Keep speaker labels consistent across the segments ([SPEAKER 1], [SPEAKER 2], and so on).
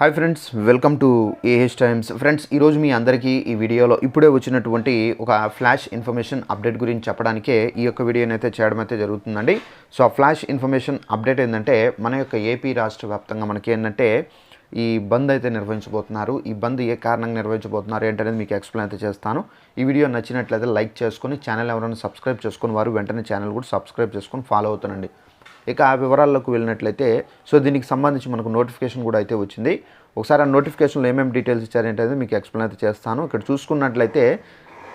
[SPEAKER 1] Hi friends welcome to AH times friends ఈరోజు మీ అందరికీ ఈ వీడియోలో ఇప్పుడే వచ్చినటువంటి ఒక ఫ్లాష్ ఇన్ఫర్మేషన్ అప్డేట్ గురించి చెప్పడానికే ఈ యొక్క వీడియోని అయితే చేయడం అయితే జరుగుతుందండి. సో ఆ ఫ్లాష్ ఇన్ఫర్మేషన్ అప్డేట్ ఏంటంటే మన యొక్క ఏపీ రాష్ట్ర వ్యాప్తంగా మనకి ఏంటంటే ఈ బంద్ అయితే నిర్వహించబోతున్నారు. ఈ బంద్ ఏ కారణంగా నిర్వహించబోతున్నారు ఏంటనేది మీకు ఎక్స్ప్లెయిన్ అయితే చేస్తాను. ఈ వీడియో నచ్చినట్లయితే లైక్ చేసుకొని ఛానల్ ఎవరైనా సబ్స్క్రైబ్ చేసుకుని వారు వెంటనే ఛానల్ కూడా సబ్స్క్రైబ్ చేసుకొని ఫాలో అవుతానండి ఇక ఆ వివరాల్లోకి వెళ్ళినట్లయితే సో దీనికి సంబంధించి మనకు నోటిఫికేషన్ కూడా అయితే వచ్చింది. ఒకసారి ఆ నోటిఫికేషన్లో ఏమేమి డీటెయిల్స్ ఇచ్చారంటే మీకు ఎక్స్ప్లెయిన్ అయితే చేస్తాను. ఇక్కడ చూసుకున్నట్లయితే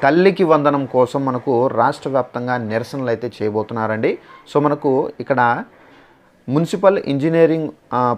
[SPEAKER 1] తల్లికి వందనం కోసం మనకు రాష్ట్ర వ్యాప్తంగా నిరసనలు అయితే చేయబోతున్నారండి. సో మనకు ఇక్కడ మున్సిపల్ ఇంజనీరింగ్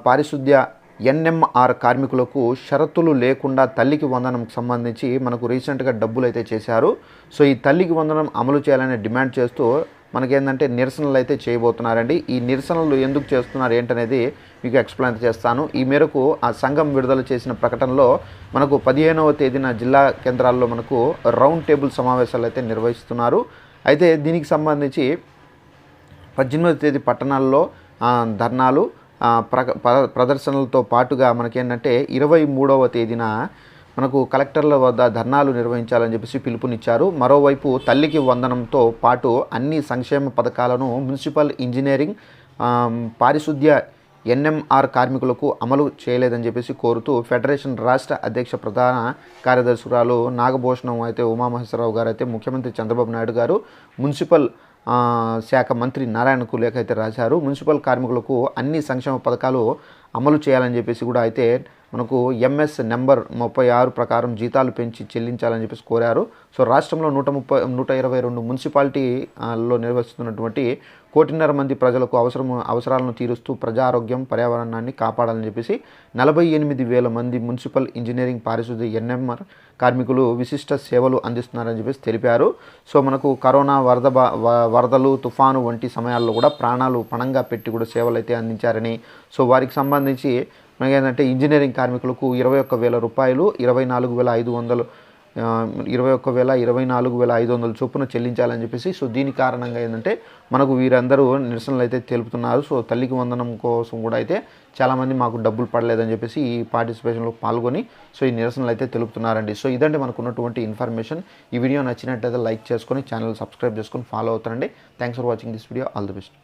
[SPEAKER 1] పారిశుద్ధ్య ఎన్ఎంఆర్ కార్మికులకు షరతులు లేకుండా తల్లికి వందనంకి సంబంధించి మనకు రీసెంట్గా డబ్బులు అయితే చేశారు. సో ఈ తల్లికి వందనం అమలు చేయాలని డిమాండ్ చేస్తూ మనకేంటంటే నిరసనలు అయితే చేయబోతున్నారండి. ఈ నిరసనలు ఎందుకు చేస్తున్నారు ఏంటనేది మీకు ఎక్స్ప్లెయిన్ చేస్తాను. ఈ మేరకు ఆ సంఘం విడుదల చేసిన ప్రకటనలో మనకు పదిహేనవ తేదీన జిల్లా కేంద్రాల్లో మనకు రౌండ్ టేబుల్ సమావేశాలు అయితే నిర్వహిస్తున్నారు. అయితే దీనికి సంబంధించి పద్దెనిమిదవ తేదీ పట్టణాల్లో ధర్నాలు ప్ర ప్ర- ప్రదర్శనలతో పాటుగా మనకేంటంటే ఇరవై మూడవ తేదీన మనకు కలెక్టర్ల వద్ద ధర్నాలు నిర్వహించాలని చెప్పేసి పిలుపునిచ్చారు. మరోవైపు తల్లికి వందనంతో పాటు అన్ని సంక్షేమ పథకాలను మున్సిపల్ ఇంజనీరింగ్ పారిశుద్ధ్య ఎన్ఎంఆర్ కార్మికులకు అమలు చేయలేదని చెప్పేసి కోరుతూ ఫెడరేషన్ రాష్ట్ర అధ్యక్ష ప్రధాన కార్యదర్శురాలు నాగభూషణం అయితే ఉమామహేశ్వరరావు గారు అయితే ముఖ్యమంత్రి చంద్రబాబు నాయుడు గారు మున్సిపల్ శాఖ మంత్రి నారాయణకు లేఖ అయితే రాశారు. మున్సిపల్ కార్మికులకు అన్ని సంక్షేమ పథకాలు అమలు చేయాలని చెప్పేసి కూడా అయితే మనకు ఎంఎస్ నెంబర్ ముప్పై ఆరు ప్రకారం జీతాలు పెంచి చెల్లించాలని చెప్పేసి కోరారు. సో రాష్ట్రంలో నూట ముప్పై నూట ఇరవై రెండు మున్సిపాలిటీలో నిర్వహిస్తున్నటువంటి కోటిన్నర మంది ప్రజలకు అవసరం అవసరాలను తీరుస్తూ ప్రజారోగ్యం పర్యావరణాన్ని కాపాడాలని చెప్పేసి నలభై ఎనిమిది వేల మంది మున్సిపల్ ఇంజనీరింగ్ పారిశుద్ధ్య ఎన్ఎంఆర్ కార్మికులు విశిష్ట సేవలు అందిస్తున్నారని చెప్పేసి తెలిపారు. సో మనకు కరోనా వరద బా- వరదలు తుఫాను వంటి సమయాల్లో కూడా ప్రాణాలు పణంగా పెట్టి కూడా సేవలు అయితే అందించారని సో వారికి సంబంధించి మనకి ఏంటంటే ఇంజనీరింగ్ కార్మికులకు ఇరవై ఒక్క వేల రూపాయలు ఇరవై నాలుగు వేల ఐదు వందలు ఇరవై ఒక్క వేల ఇరవై నాలుగు వేల ఐదు వందల చొప్పున చెల్లించాలని చెప్పేసి సో దీని కారణంగా ఏంటంటే మనకు వీరందరూ నిరసనలు అయితే తెలుపుతున్నారు. సో తల్లికి వందనం కోసం కూడా అయితే చాలామంది మాకు డబ్బులు పడలేదని చెప్పేసి ఈ పార్టిసిపేషన్లో పాల్గొని సో ఈ నిరసనలు అయితే తెలుపుతున్నారండి. సో ఇదంటే మనకు ఉన్నటువంటి ఇన్ఫర్మేషన్. ఈ వీడియో నచ్చినట్లయితే లైక్ చేసుకొని ఛానల్ సబ్స్క్రైబ్ చేసుకొని ఫాలో అవుతారండి. Thanks for watching this video. All the best.